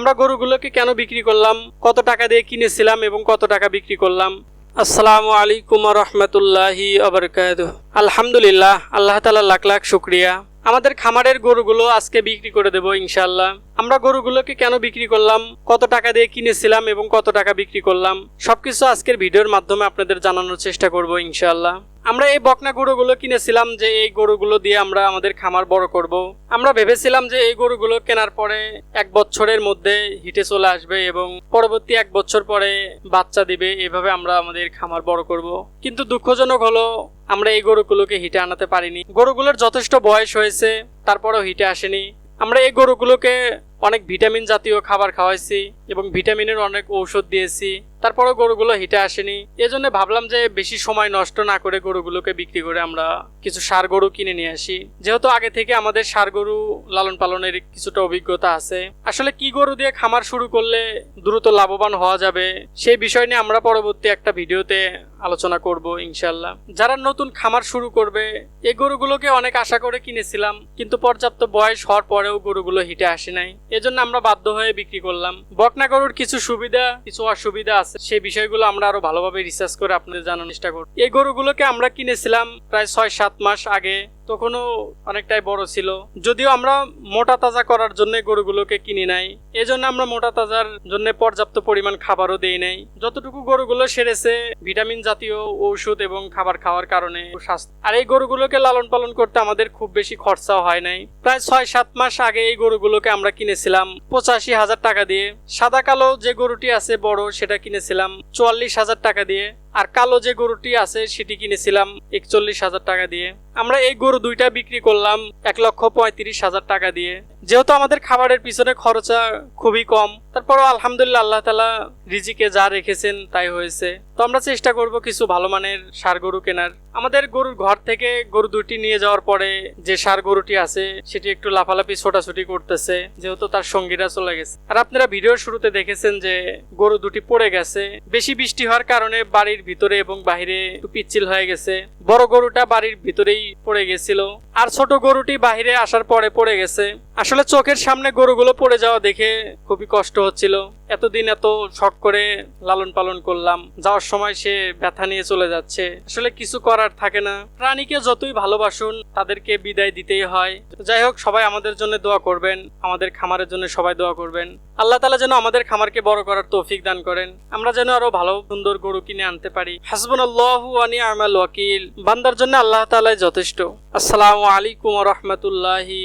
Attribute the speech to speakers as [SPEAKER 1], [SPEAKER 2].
[SPEAKER 1] আমরা গরুগুলোকে কেন বিক্রি করলাম? কত টাকা দিয়ে কিনেছিলাম এবং কত টাকা বিক্রি করলাম? আসসালামু আলাইকুম রহমতুল্লাহি আলহামদুলিল্লাহ, আল্লাহ তালা লাখ লাখ শুক্রিয়া। আমাদের খামারের গরুগুলো আজকে বিক্রি করে দেবো ইনশাল্লাহ আমরা গরুগুলোকে কেন বিক্রি করলাম? কত টাকা দিয়ে কিনেছিলাম এবং কত টাকা বিক্রি করলাম? সবকিছু আজকের ভিডিওর মাধ্যমে আপনাদের জানানোর চেষ্টা করব ইনশাল্লাহ আমরা এই বকনা গরুগুলো কিনেছিলাম যে এই গরুগুলো দিয়ে আমরা আমাদের খামার বড় করব। আমরা ভেবেছিলাম যে এই গরুগুলো কেনার পরে এক বছরের মধ্যে হিটে চলে আসবে এবং পরবর্তী এক বছর পরে বাচ্চা দিবে, এভাবে আমরা আমাদের খামার বড় করব। কিন্তু দুঃখজনক হলো, আমরা এই গরুগুলোকে হিটে আনাতে পারিনি গরুগুলোর যথেষ্ট বয়স হয়েছে, তারপরেও হিটে আসেনি আমরা এই গরুগুলোকে অনেক ভিটামিন জাতীয় খাবার খাওয়াইছি এবং ভিটামিনের অনেক ঔষধ দিয়েছি তারপরেও গরুগুলো হিটে আসেনি। এজন্য ভাবলাম যে বেশি সময় নষ্ট না করে গরুগুলোকে বিক্রি করে আমরা কিছু সার গরু কিনে নিয়ে আসি। যেহেতু আগে থেকে আমাদের সার গরু লালন পালনের কিছুটা অভিজ্ঞতা আছে। আসলে কি গরু দিয়ে খামার শুরু করলে দ্রুত লাভবান হওয়া যাবে, সেই বিষয় নিয়ে আমরা পরবর্তী একটা ভিডিওতে আলোচনা করব ইনশাল্লাহ যারা নতুন খামার শুরু করবে এই গরুগুলোকে অনেক আশা করে কিনেছিলাম, কিন্তু পর্যাপ্ত বয়স হওয়ার পরেও গরুগুলো হিটে আসে নাই। এজন্য আমরা বাধ্য হয়ে বিক্রি করলাম। বকনা গরুর কিছু সুবিধা, কিছু অসুবিধা আছে। সেই বিষয়গুলো আমরা আরও ভালোভাবে রিসার্চ করে আপনাদের জানার চেষ্টা করব। এই গরুগুলোকে আমরা কিনেছিলাম প্রায় ছয় সাত মাস আগে। তখনও অনেকটাই বড় ছিল। যদিও আমরা মোটা তাজা করার জন্য গরুগুলোকে কিনি নাই, এজন্য আমরা মোটা তাজার জন্য পর্যাপ্ত পরিমাণ খাবারও দেই নাই। যতটুকু গরুগুলো সেরেছে, ভিটামিন জাতীয় ঔষধ এবং খাবার খাওয়ার কারণে স্বাস্থ্য আর এই গরুগুলোকে লালন পালন করতে আমাদের খুব বেশি খরচাও হয় নাই। প্রায় ছয় সাত মাস আগে এই গরুগুলোকে আমরা কিনেছিলাম পঁচাশি হাজার টাকা দিয়ে। সাদা কালো যে গরুটি আছে বড় সেটা কিনেছিলাম চুয়াল্লিশ হাজার টাকা দিয়ে। আর কালো যে গরুটি আছে, সেটি কিনেছিলাম একচল্লিশ হাজার টাকা দিয়ে। আমরা এই গরু দুইটা বিক্রি করলাম এক লক্ষ পঁয়ত্রিশ হাজার টাকা দিয়ে। যেহেতু আমাদের খাবারের পিছনে খরচা খুবই কম, তারপরও আলহামদুলিল্লাহ আল্লাহ তালা রিজিকে যা রেখেছেন তাই হয়েছে। তো আমরা চেষ্টা করব কিছু ভালো মানের সার গরু কেনার। আমাদের গরুর ঘর থেকে গরু দুটি নিয়ে যাওয়ার পরে যে সার গরুটি আছে, সেটি একটু লাফালাফি, ছোটাছুটি করতেছে, যেহেতু তার সঙ্গীরা চলে গেছে। আর আপনারা ভিডিওর শুরুতে দেখেছেন যে গরু দুটি পড়ে গেছে। বেশি বৃষ্টি হওয়ার কারণে বাড়ির ভিতরে এবং বাহিরে একটু পিচ্ছিল হয়ে গেছে। বড় গরুটা বাড়ির ভিতরেই পড়ে গেছিল। আর ছোট গরুটি বাহিরে আসার পরে পড়ে গেছে। আসলে চোখের সামনে গরুগুলো পড়ে যাওয়া দেখে খুবই কষ্ট হচ্ছিল। এতদিন এত শখ করে লালন পালন করলাম, যাওয়ার সময় সে ব্যথা নিয়ে চলে যাচ্ছে। আসলে কিছু করার থাকে না। প্রাণীকে যতই ভালোবাসুন, তাদেরকে বিদায় দিতেই হয়। যাই হোক, সবাই আমাদের জন্য দোয়া করবেন, আমাদের খামারের জন্য সবাই দোয়া করবেন। আল্লাহ তালা যেন আমাদের খামারকে বড় করার তৌফিক দান করেন। আমরা যেন আরও ভালো, সুন্দর গরু কিনে আনতে পারি। হাসবুন বান্দার জন্য আল্লাহ তালাই যথেষ্ট। আসসালামু আলাইকুম রহমতুল্লাহি